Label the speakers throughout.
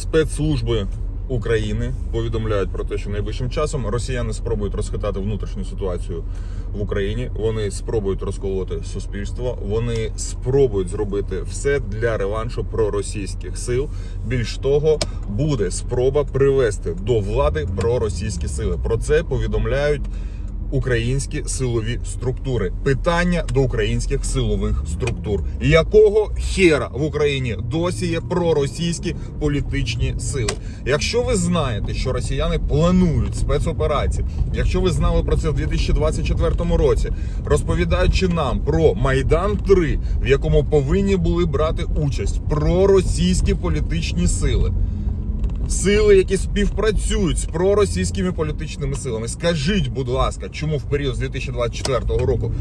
Speaker 1: Спецслужби України повідомляють про те, що найближчим часом росіяни спробують розхитати внутрішню ситуацію в Україні. Вони спробують розколоти суспільство. Вони спробують зробити все для реваншу проросійських сил. Більш того, буде спроба привести до влади проросійські сили. Про це повідомляють українські силові структури. Питання до українських силових структур. Якого хера в Україні досі є проросійські політичні сили? Якщо ви знаєте, що росіяни планують спецоперації, якщо ви знали про це в 2024 році, розповідаючи нам про Майдан 3 в якому повинні були брати участь проросійські політичні сили сили, які співпрацюють з проросійськими політичними силами. Скажіть, будь ласка, чому в період з 2024 року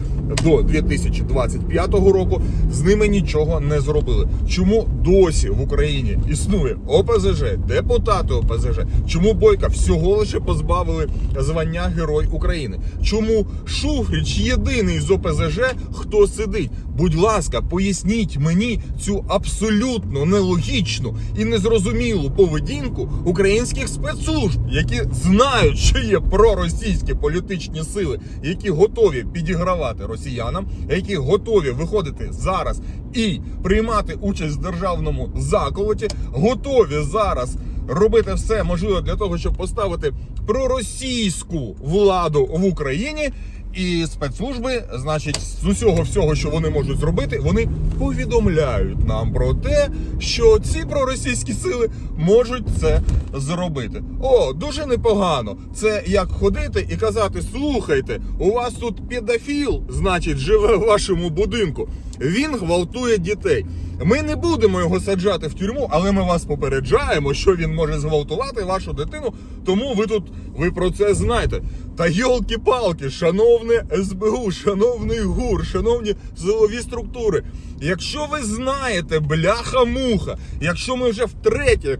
Speaker 1: до 2025 року з ними нічого не зробили? Чому досі в Україні існує ОПЗЖ, депутати ОПЗЖ? Чому Бойка всього лише позбавили звання Герой України? Чому Шуфрич єдиний з ОПЗЖ, хто сидить? Будь ласка, поясніть мені цю абсолютно нелогічну і незрозумілу поведінку українських спецслужб, які знають, що є проросійські політичні сили, які готові підігравати росіянам, які готові виходити зараз і приймати участь в державному заколоті, готові зараз робити все можливе для того, щоб поставити проросійську владу в Україні. І спецслужби, значить, з усього всього, що вони можуть зробити, вони повідомляють нам про те, що ці проросійські сили можуть це зробити. О, дуже непогано. Це як ходити і казати: слухайте, у вас тут педофіл, значить, живе в вашому будинку. Він гвалтує дітей. Ми не будемо його саджати в тюрму, але ми вас попереджаємо, що він може зґвалтувати вашу дитину. Тому ви тут ви про це знаєте. Та йолки-палки, шановне СБУ, шановний ГУР, шановні силові структури. Якщо ви знаєте, бляха-муха, якщо ми вже втретє,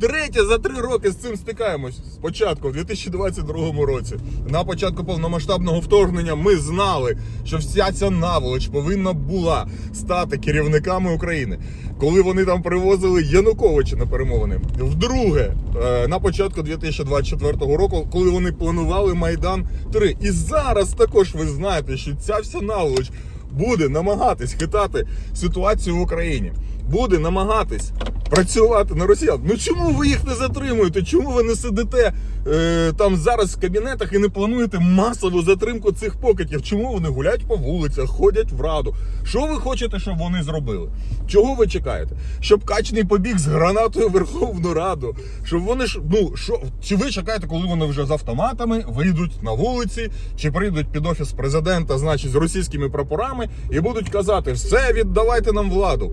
Speaker 1: втретє за три роки з цим стикаємось спочатку, в 2022 році, на початку повномасштабного вторгнення, ми знали, що вся ця наволоч повинна була стати керівниками України. Коли вони там привозили Януковича на перемовини, вдруге е, на початку 2024 року, коли вони планували Майдан 3. І зараз також ви знаєте, що ця вся наволоч буде намагатись хитати ситуацію в Україні, буде намагатись працювати на росіян. Ну чому ви їх не затримуєте? Чому ви не сидите е, там зараз в кабінетах і не плануєте масову затримку цих покидьків? Чому вони гуляють по вулицях, ходять в раду? Що ви хочете, щоб вони зробили? Чого ви чекаєте? Щоб качний побіг з гранатою в Верховну Раду? Щоб вони ж ну що чи ви чекаєте, коли вони вже з автоматами вийдуть на вулиці, чи прийдуть під офіс президента, значить з російськими прапорами, і будуть казати: все, віддавайте нам владу.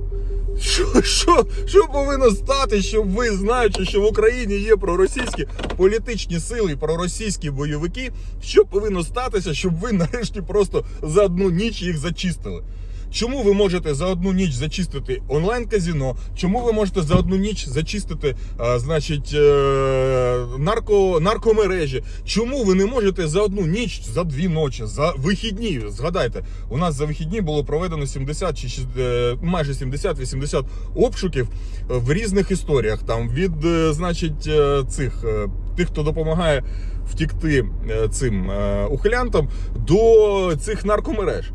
Speaker 1: Що, що, що повинно стати, щоб ви, знаючи, що в Україні є проросійські політичні сили і проросійські бойовики, що повинно статися, щоб ви нарешті просто за одну ніч їх зачистили? Чому ви можете за одну ніч зачистити онлайн-казіно? Чому ви можете за одну ніч зачистити, а, значить, е, нарко, наркомережі? Чому ви не можете за одну ніч, за дві ночі, за вихідні? Згадайте, у нас за вихідні було проведено 70 чи 60, е, майже 70-80 обшуків в різних історіях. Там від, е, значить, е, цих е, тих, хто допомагає втікти е, цим е, ухилянтам, до цих наркомереж.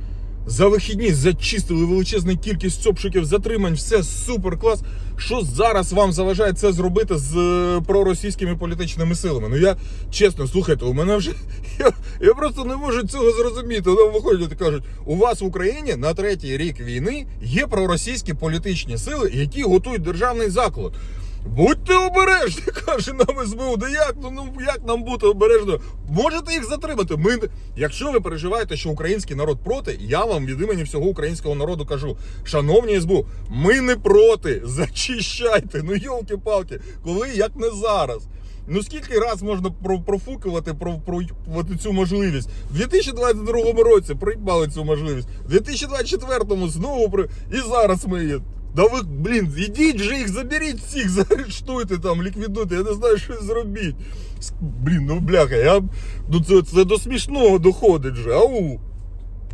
Speaker 1: За вихідні зачистили величезну кількість обшуків, затримань, все супер клас. Що зараз вам заважає це зробити з е, проросійськими політичними силами? Ну я чесно, слухайте, у мене вже я, я просто не можу цього зрозуміти. Вони виходять і кажуть, у вас в Україні на третій рік війни є проросійські політичні сили, які готують державний заклад. Будьте обережні, каже нам СБУ. Да як ну, ну як нам бути обережною? Можете їх затримати. Ми, якщо ви переживаєте, що український народ проти, я вам від імені всього українського народу кажу, шановні СБУ, ми не проти. Зачищайте. Ну йолки-палки, коли як не зараз. Ну скільки раз можна про- профукувати про, про, от цю можливість? В 2022 році проїбали цю можливість. В 2024 знову про і зараз ми її. Да ви, блін, ідіть же їх, заберіть всіх, заарештуйте там, ліквідуйте, я не знаю, що зробіть. С- Блін, ну бляха, я ну це, це до смішного доходить же. Ау.